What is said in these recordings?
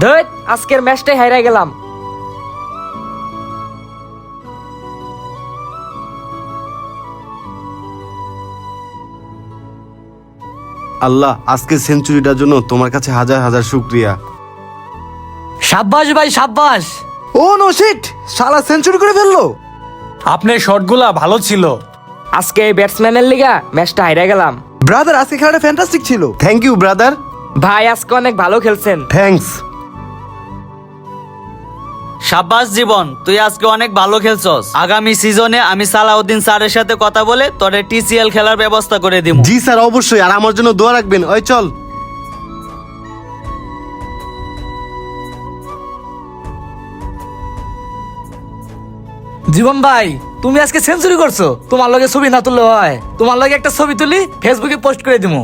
ধৈত আজকের ম্যাচটাই হাইরা গেলাম। আল্লাহ আজকের সেঞ্চুরিটার জন্য তোমার কাছে হাজার হাজার শুক্রিয়া। সাব্বাস ভাই সাব্বাস। ও নো শিট শালা সেঞ্চুরি করে ফেলল। আপনার শটগুলা ভালো ছিল। আজকে এই ব্যাটসম্যানের লিগা ম্যাচটা হাইরা গেলাম। ব্রাদার আজকে খেলাটা ফ্যান্টাস্টিক ছিল। থ্যাংক ইউ ব্রাদার ভাই আজকে অনেক ভালো খেলছেন। থ্যাঙ্কস সাব্বাস জীবন তুই আজকে অনেক ভালো খেলছস। আগামী সিজনে আমি সালাউদ্দিন স্যারের সাথে কথা বলে তোরে টিসিএল খেলার ব্যবস্থা করে দিব জি স্যার অবশ্যই। আর আমার জন্য দোয়া রাখবেন। ওই চল। জীবন ভাই তুমি আজকে সেঞ্চুরি করছ। তোমার লগে ছবি না তুললে হয়। তোমার লগে একটা ছবি তুলি ফেসবুকে পোস্ট করে দিমু।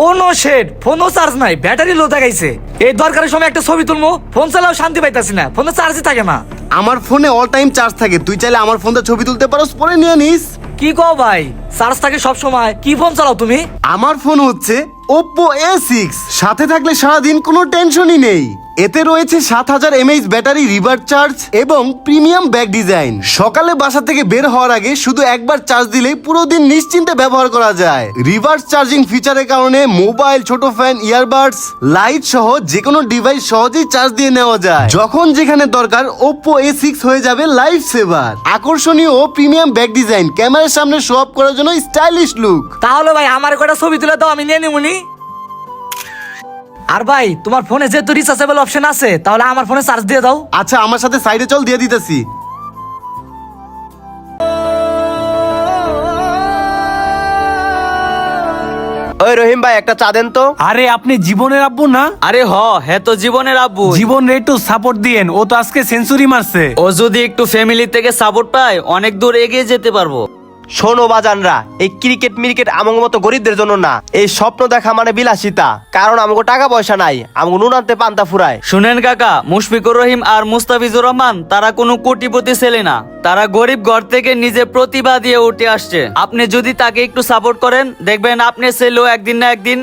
ও নো শেড ফোনও চার্জ নাই ব্যাটারি লো দেখাইছে। এই দরকারের সময় একটা ছবি তুলবো ফোন চালাও শান্তি পাইতাছি না ফোনে চার্জই থাকে না। আমার ফোনে অল টাইম চার্জ থাকে তুই চাইলে আমার ফোনটা ছবি তুলতে পারো পরে নিয়ে নিস। কি কও ভাই চার্জ থাকে সব সময় কি ফোন চালাও তুমি? আমার ফোন হচ্ছে ওপ্পো এ সিক্স সাথে থাকলে সারাদিন কোনো টেনশনই নেই। এতে রয়েছে সাত হাজার এমএইচ ব্যাটারি, রিভার চার্জ এবং প্রিমিয়াম ব্যাগ ডিজাইন। সকালে বাসা থেকে বের হওয়ার আগে শুধু একবার চার্জ দিলেই পুরো দিন নিশ্চিন্তে ব্যবহার করা যায়। রিভার্স চার্জিং ফিচারের কারণে মোবাইল, ছোট ফ্যান, ইয়ারবাডস, লাইট সহ যে কোনো ডিভাইস সহজেই চার্জ দিয়ে নেওয়া যায়। যখন যেখানে দরকার ওপ্পো এ সিক্স হয়ে যাবে লাইফ সেভার। আকর্ষণীয় ও প্রিমিয়াম ব্যাগ ডিজাইন, ক্যামেরার সামনে শো অফ করার জন্য স্টাইলিশ লুক তাহলে ভাই, আমার কটা ছবি তুলে দাও, আমি নিয়ে নিমুনি। আর ভাই তোমার ফোনে যেহেতু রিচার্জেবল অপশন আছে তাহলে আমার ফোনে চার্জ দিয়ে দাও। আচ্ছা আমার সাথে সাইডে চল দিয়ে দিতেছি। ওই রহিম ভাই একটা চা দেন তো। আরে আপনি জীবনের আব্বু না? আরে হ হে তো জীবনের আব্বু। জীবন রে একটু সাপোর্ট দিয়েন ও তো আজকে সেঞ্চুরি মারছে। ও যদি একটু ফ্যামিলি থেকে সাপোর্ট পায় অনেক দূর এগিয়ে যেতে পারব। শোনো বাজানরা, এই ক্রিকেট মিরিকেট আমার মতো গরিবদের জন্য না। এই স্বপ্ন দেখা মানে বিলাসিতা, কারণ আমাকে টাকা পয়সা নাই আমাকে নুন আনতে পান্তা ফুরায়। শুনেন কাকা, মুশফিকুর রহিম আর মুস্তাফিজুর রহমান, তারা কোনো কোটিপতি ছেলে না। তারা গরিব ঘর থেকে নিজে প্রতিভা দিয়ে উঠে আসছে। আপনি যদি তাকে একটু সাপোর্ট করেন, দেখবেন আপনি ছেলেও একদিন না একদিন